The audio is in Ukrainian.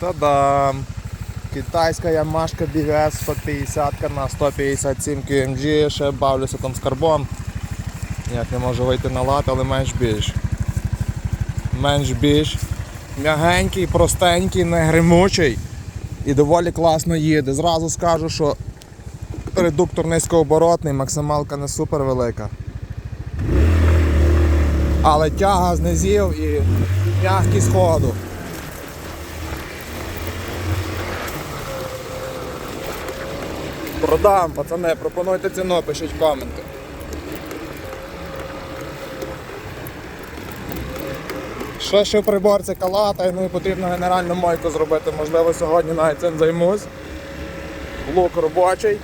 Та-дам! Китайська Ямашка BVS 150 на 157 QMG, ще бавлюся там з карбом. Ніяк не можу вийти на лад, але менш більш. Менш більш. М'ягенький, простенький, не гримучий і доволі класно їде. Зразу скажу, що редуктор низькооборотний, максималка не супер велика. Але тяга з низів і м'якість ходу. Продам, пацани, пропонуйте ціну, пишіть коменти. Ще в приборці калата, ну і потрібно генеральну мойку зробити. Можливо, сьогодні навіть цим займусь. Лук робочий.